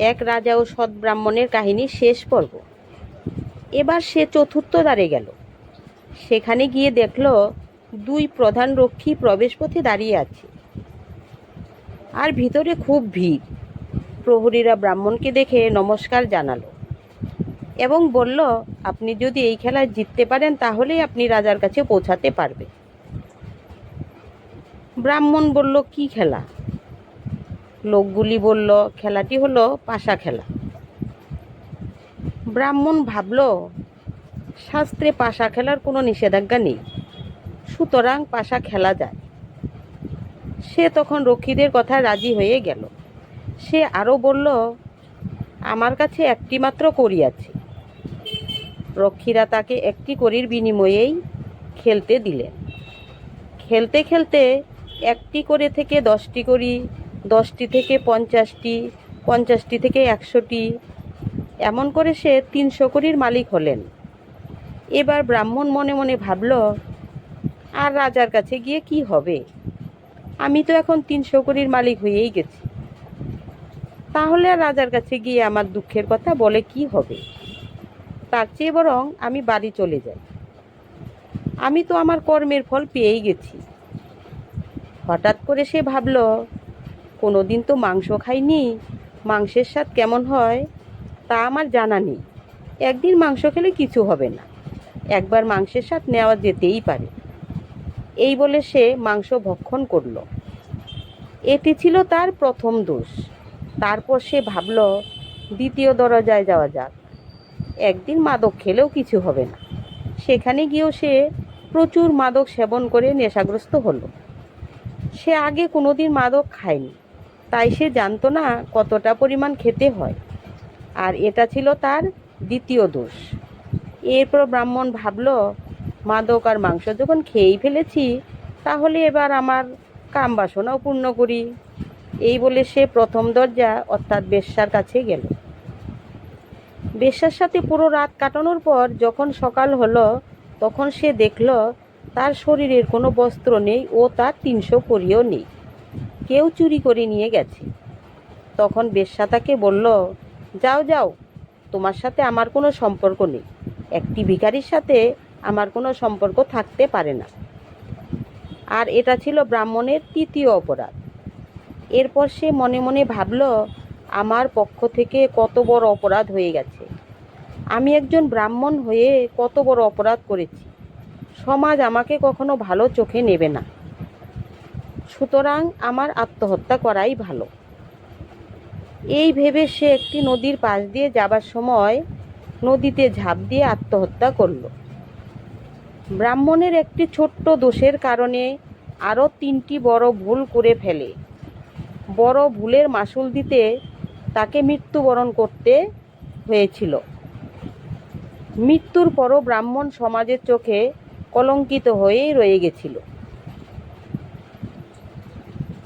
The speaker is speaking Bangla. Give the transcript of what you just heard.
এক রাজা ও সৎ ব্রাহ্মণের কাহিনী শেষ পর্ব। এবার সে চতুর্থ দ্বারে গেল। সেখানে গিয়ে দেখল দুই প্রধান রক্ষী প্রবেশপথে দাঁড়িয়ে আছে। আর ভিতরে খুব ভিড়। প্রহরীরা ব্রাহ্মণকে দেখে নমস্কার জানালো এবং বলল, আপনি যদি এই খেলায় জিততে পারেন, তাহলেই আপনি রাজার কাছে পৌঁছাতে পারবে ব্রাহ্মণ বলল, কি খেলা? লোকগুলি বলল, খেলাটি হলো পাশা খেলা। ব্রাহ্মণ ভাবল, শাস্ত্রে পাশা খেলার কোনো নিষেধাজ্ঞা নেই। সুতরাং পাশা খেলা যায়। সে তখন রক্ষীদের কথা রাজি হয়ে গেল। সে আরও বলল, আমার কাছে একটি মাত্র করি আছে। রক্ষীরা তাকে একটি করির বিনিময়েই খেলতে দিলেন। খেলতে খেলতে একটি করে থেকে দশটি করি দশটি থেকে পঞ্চাশটি পঞ্চাশটি থেকে একশোটি, এমন করে সে তিনশো করির মালিক হলেন। এবার ব্রাহ্মণ মনে মনে ভাবল, আর রাজার কাছে গিয়ে কি হবে? আমি তো এখন তিনশো করির মালিক হয়েই গেছি। তাহলে আর রাজার কাছে গিয়ে আমার দুঃখের কথা বলে কি হবে? তার চেয়ে বরং আমি বাড়ি চলে যাই। আমি তো আমার কর্মের ফল পেয়েই গেছি। হঠাৎ করে সে ভাবল কোনো দিন তো মাংস খাইনি। মাংসের স্বাদ কেমন হয়, তা আমার জানা নেই। একদিন মাংস খেলে কিছু হবে না। একবার মাংসের স্বাদ নেওয়া যেতেই পারে। এই বলে সে মাংস ভক্ষণ করল। এটি ছিল তার প্রথম দোষ। তারপর সে ভাবল, দ্বিতীয় দরজায় যাওয়া যাক। একদিন মাদক খেলেও কিছু হবে না। সেখানে গিয়েও সে প্রচুর মাদক সেবন করে নেশাগ্রস্ত হলো। সে আগে কোনোদিন মাদক খায়নি। তাই সে জানতো না কতটা পরিমাণ খেতে হয়। আর এটা ছিল তার দ্বিতীয় দোষ। এরপর ব্রাহ্মণ ভাবল, মাদক আর মাংস যখন খেয়েই ফেলেছি, তাহলে এবার আমার কাম বাসনাও পূর্ণ করি। এই বলে সে প্রথম দরজা অর্থাৎ বেশ্যার কাছে গেল। বেশ্যার সাথে পুরো রাত কাটানোর পর যখন সকাল হলো, তখন সে দেখল, তার শরীরের কোনো বস্ত্র নেই ও তার তিনশো করিও নেই। কেউ চুরি করে নিয়ে গেছে। তখন বেশ্যা তাকে বলল, যাও যাও, তোমার সাথে আমার কোনো সম্পর্ক নেই। একটি ভিখারির সাথে আমার কোনো সম্পর্ক থাকতে পারে না। আর এটা ছিল ব্রাহ্মণের তৃতীয় অপরাধ। এরপর সে মনে মনে ভাবল, আমার পক্ষ থেকে কত বড় অপরাধ হয়ে গেছে। আমি একজন ব্রাহ্মণ হয়ে কত বড় অপরাধ করেছি। সমাজ আমাকে কখনো ভালো চোখে নেবে না। সুতরাং আমার আত্মহত্যা করাই ভালো। এই ভেবে সে একটি নদীর পাশ দিয়ে যাবার সময় নদীতে ঝাঁপ দিয়ে আত্মহত্যা করল। ব্রাহ্মণের একটি ছোট্ট দোষের কারণে আরও তিনটি বড় ভুল করে ফেলে। বড় ভুলের মাসুল দিতে তাকে মৃত্যুবরণ করতে হয়েছিল। মৃত্যুর পরও ব্রাহ্মণ সমাজের চোখে কলঙ্কিত হয়েই রয়ে গেছিল।